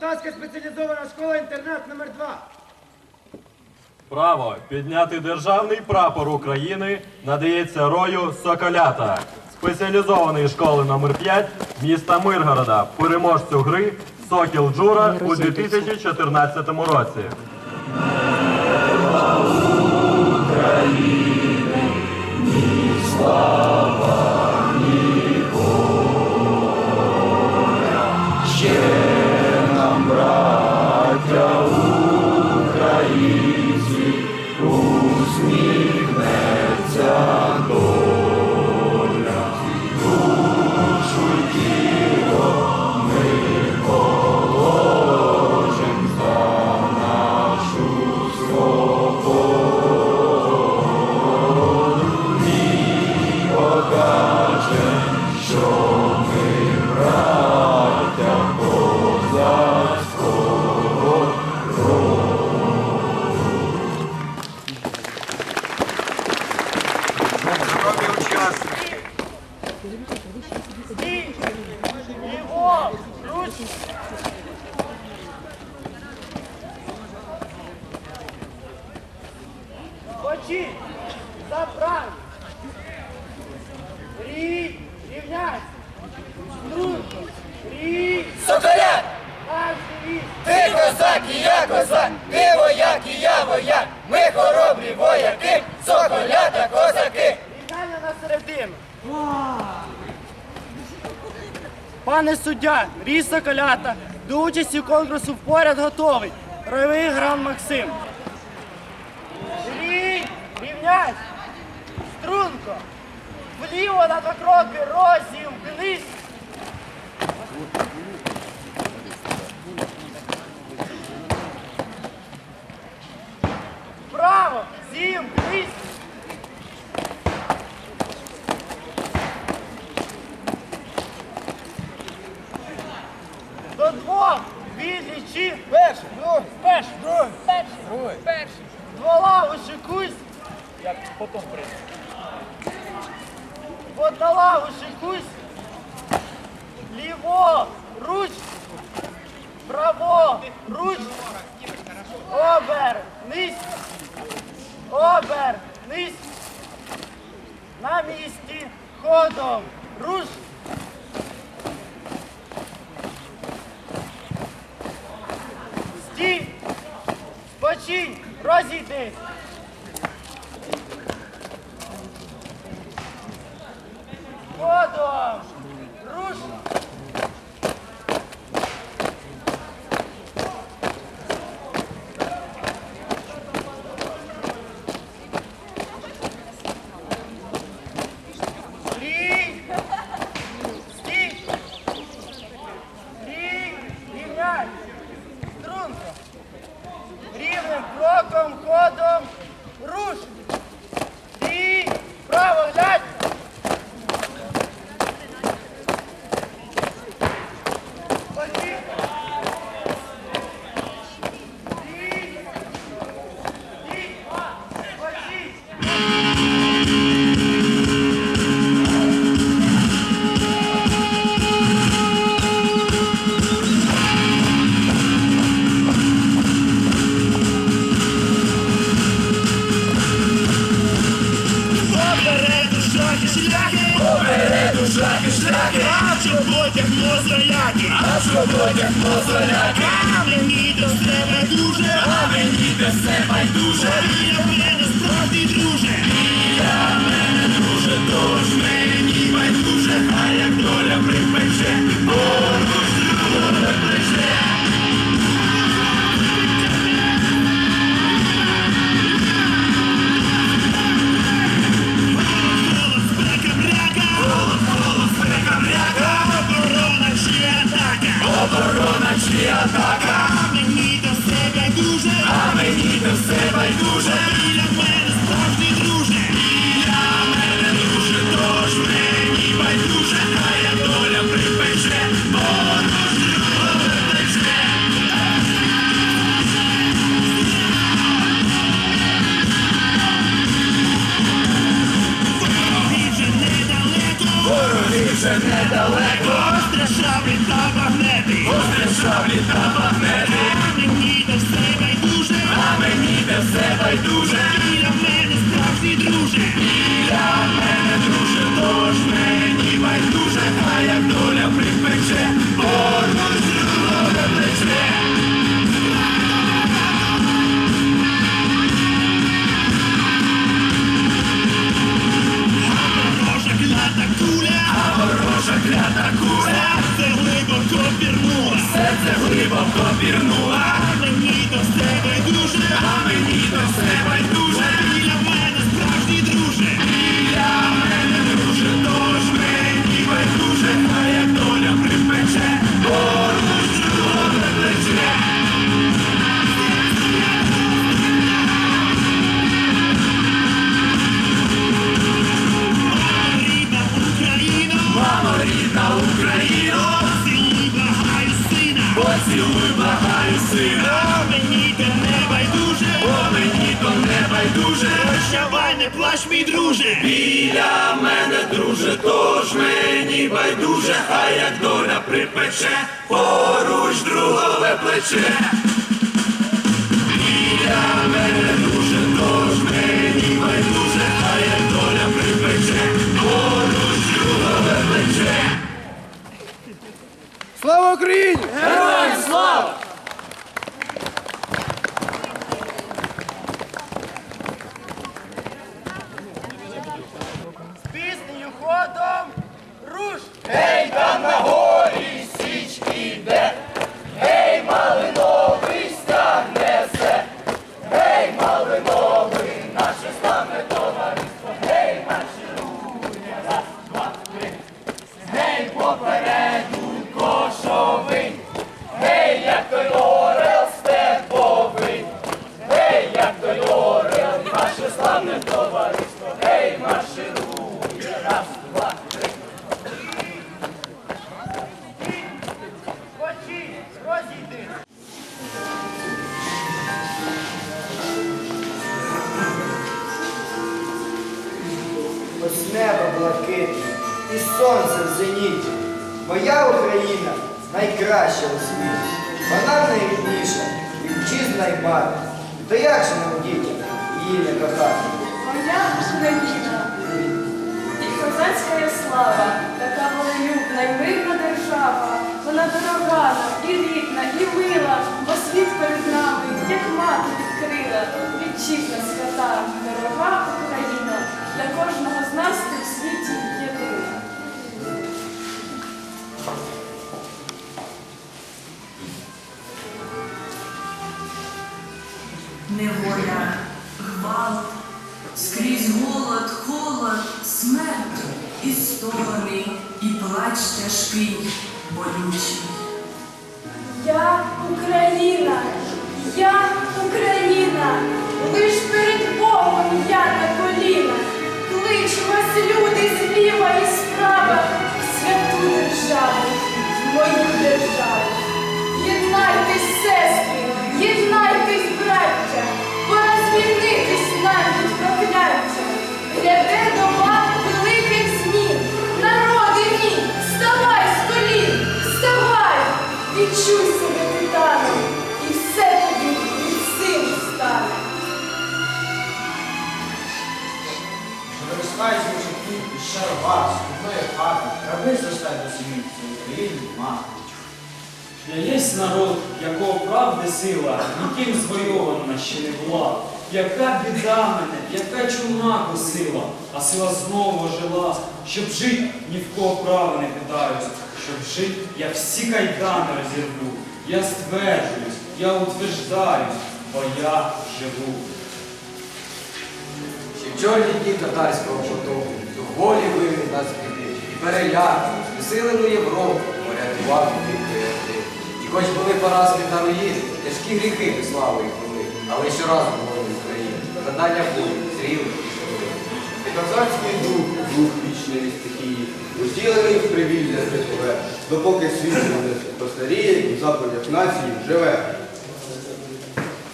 Полтавська спеціалізована школа-інтернат номер 2 Право підняти державний прапор України надається рою Соколята спеціалізованої школи номер 5 міста Миргорода, переможцю гри Сокіл Джура у 2014 році. України, слава! браття українці, Пане суддя, ріса Соколята до участі конкурсу поряд готовий. Ройовий гран Максим. Рівнять! Струнко! Вліво на два кроки, розі! Місті ходом. Руш! Стій! Спочинь! Розійдись! Куля, серце глибоко пірнула, серце глибоко пірнула, мені до себе дуже, а мені до себе прощавай, не плач, мій друже, біля мене, друже, тож мені байдуже, а як доля припече, поруч другове плече. Біля мене, друже, тож мені байдуже, а як доля припече, поруч другове плече. Слава Україні! Героям слава! Вітчизна й мати. То як же нам дітям її не кохати? Моя Україна і козацька слава, така волелюбна й мирна держава. Вона дорогана, і рідна, і мила, бо світ перед нами, як мати відкрила. Вітчизна свята, дорога Україна, для кожного з нас Неволя, гвалт, скрізь голод, холод, смерть, і сторони, і плач тяжкий, болючий. Я Україна, я відчуй себе титаном, і все тобі від сил стане. Виростає з мужиків і шарова, скупної хати, раби зростають до сім'ї, це Україні мати. Я єсть народ, якого правди сила, ніким звойована ще не була. Яка біда мене, яка чума косила, а сила знову жила, щоб жить, ні в кого права не питаюсь, щоб жить, я всі кайдани розірву. Я стверджуюсь, я утверждаюсь, бо я живу. Ще в чорні дні татарського потоку, до волі вивів нас кипить, і переляк, знесилену Європу, порятував від Орди. І хоч були поразки та руїни, тяжкі гріхи ми славою були, але щоразу волі України, задання були, зріли і живили. І козацький дух, дух вічної стихії, розділений в привілля світове, допоки світ не постаріє і в заповідях нації живе.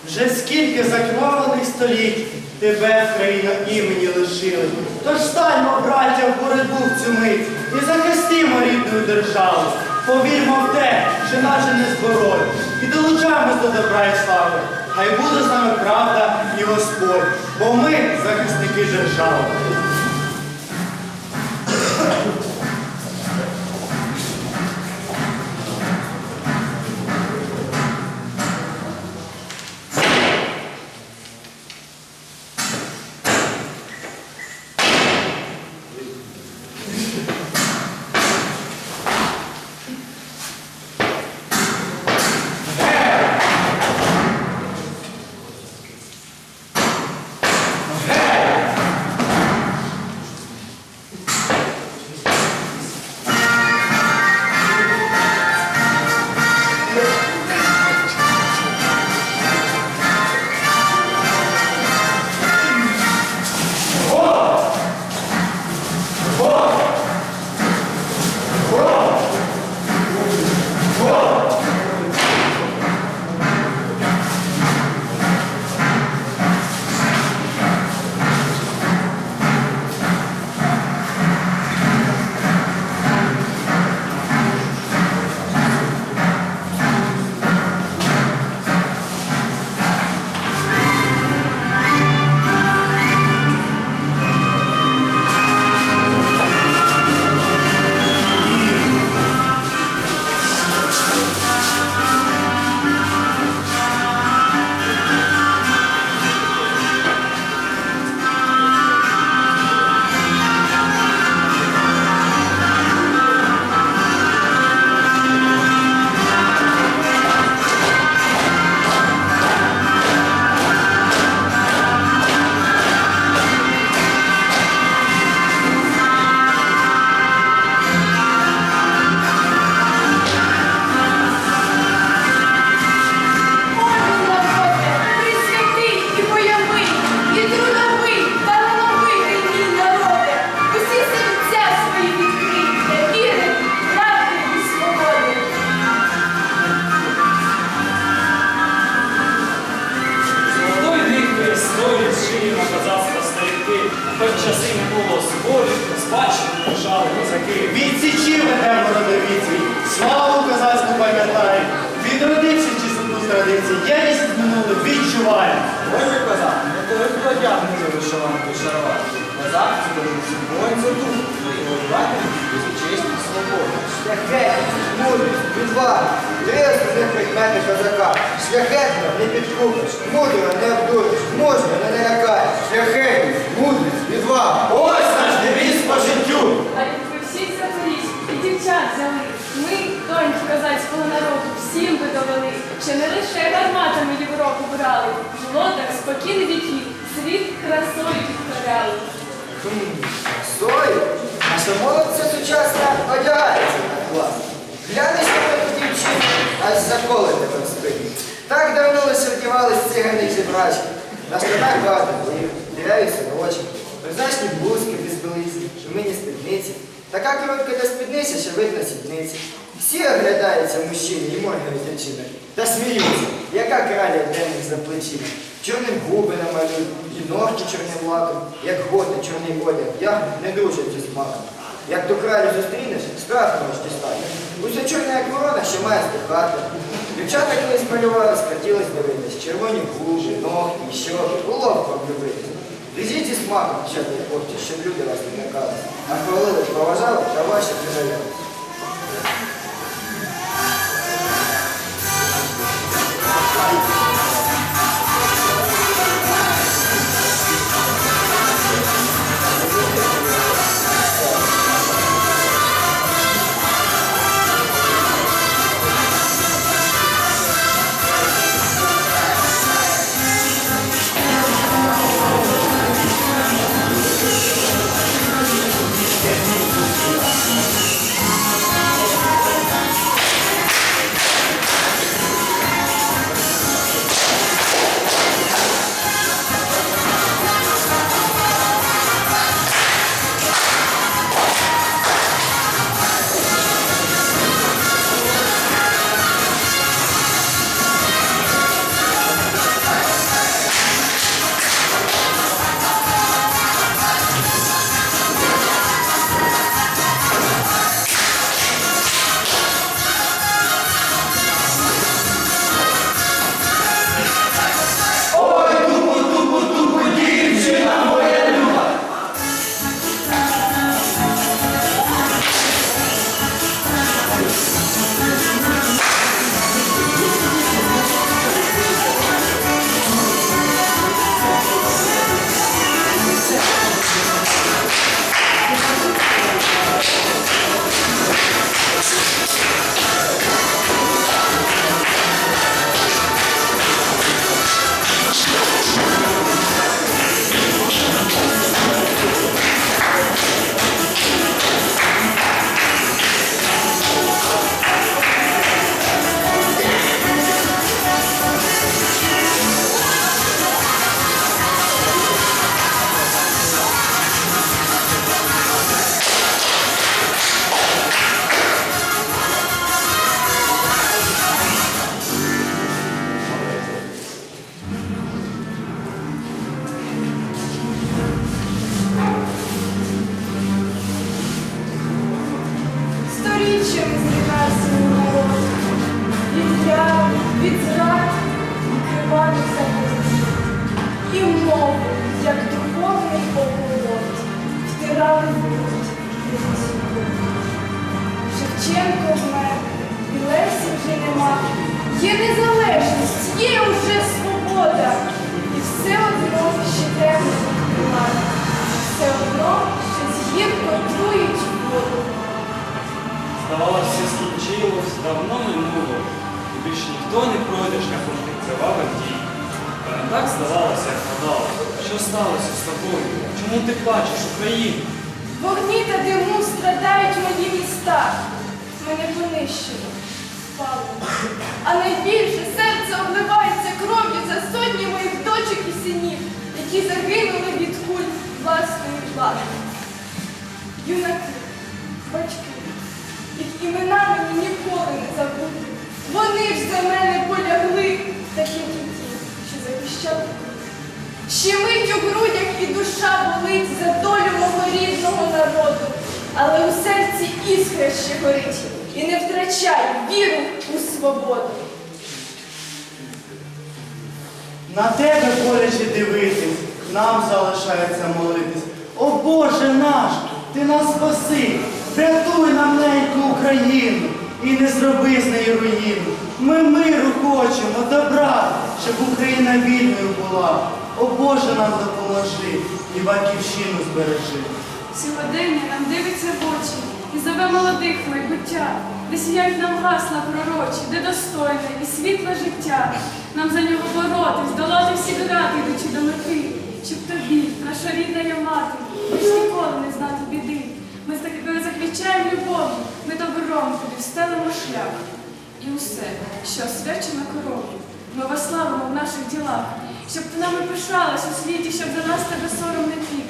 Вже скільки закривавлених століть тебе, країна, імені лишили. Тож станьмо, браття, в боротьбу в цю мить і захистимо рідну державу. Повірмо в те, що наше не зборою, і долучаємось до добра і слави. Хай буде з нами правда і Господь, бо ми захисники держави. Традицій, єдність з минулим відчуваємо. Ой, ви козак, не коли хто одягнути вишиванку шарова. Козак це дуже за дух, воювати за честь і свободу. Шляхетність, мудрість, відвага. Три основних предмети козака. Шляхетно не підкупиш, мудро не обдуриш, мужньо не налякаєш. Шляхетність, мудрість, відвага. Ось наш девіз по життю. А ви всіх заберіть і дівчат взяли, доньки козацького народу, всім би довели, що не лише гарматами Європу брали, було так спокійно віків, світ красою підкоряли. Стой! Наша молодь це сучасна одягається на клас. Глянеш на таку дівчину, аж заколи тебе в спині. Так давно лише вдівались цигани чи брачки. На штанах багато голів, діряві сорочки, призначні блузки без білизни, шумині спідниці. Така коротка для спідниці, що видно сідниці. Всі оглядаються мужчини і моргають дівчини. Та сміються, яка краля денних за плечима. Чорним губи намалюють, і ногті чорним лаком, як готи чорний одяг, я не дружать зі смаком. Як до краю зустрінеш, страх можеш дістати. Усе чорне, як ворона, що має здихати. Дівчата колись малювали, скатілись дивитись, червоні губи, ногті, щоки, уловку облюбити. Візіть зі смаком, чесні хлопці, щоб люди вас не лякали. А хвалили, поважали, та ваші не чому ти плачеш, Україна? Вогні та диму страдають мої міста. Мене понищили, впали. А найбільше серце обливається кров'ю за сотні моїх дочок і синів, які загинули від куль власної влади. Юнаки, батьки, їх імена мені ніколи не забуду. Вони ж за мене полягли, такі ті, що захищали. Щемить у грудях і душа болить за долю мого рідного народу, але у серці іскра ще горить і не втрачай віру у свободу. На тебе боляче дивитись, нам залишається молитись. О Боже наш, ти нас спаси, врятуй нам неньку Україну і не зроби з неї руїну. Ми миру хочемо, добра, щоб Україна вільною була. О Боже нам допоможи і батьківщину збережи. Сьогодення нам дивиться в очі і зове молодих майбуття, де сіяють нам гасла пророчі, де достойне і світле життя. Нам за нього боротись, долати всі грати, йдучи до мети, щоб тобі, наша рідна я мати, більш ніколи не знати біди. Ми з тебе заквічаємо любов'ю, ми добром тобі встелимо шлях. І усе, що освячено коров'ю, ми вославимо в наших ділах, щоб ти нами пишалась у світі, щоб за нас тебе сором не пік.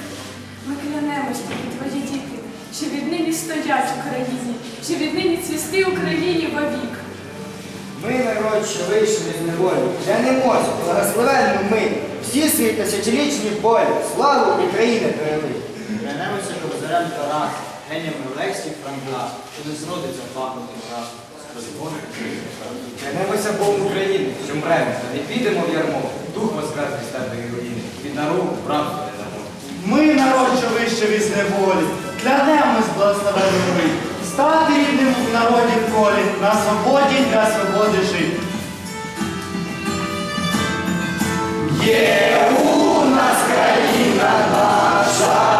Ми клянемось тобі, твої діти, що віднині стоять Україні, що віднині цвісти Україні вовік. Ми народ, що вийшли з неволі, клянемось, благословенну ми, всі свої тисячолічні полі, славу України перели. Клянемося кобзарем Тарас, геніями Лексі Франка, що не зродиться пахнути раз. Клянемося Богом України, що мремо, не підемо в ярмо, дух воскресний з темної руїни, від народу правду не народу. Ми, народ, що вище від неволі, клянемось благословенною ми, стати рідним в народі в колі, на свободі для свободи жити. Є у нас країна наша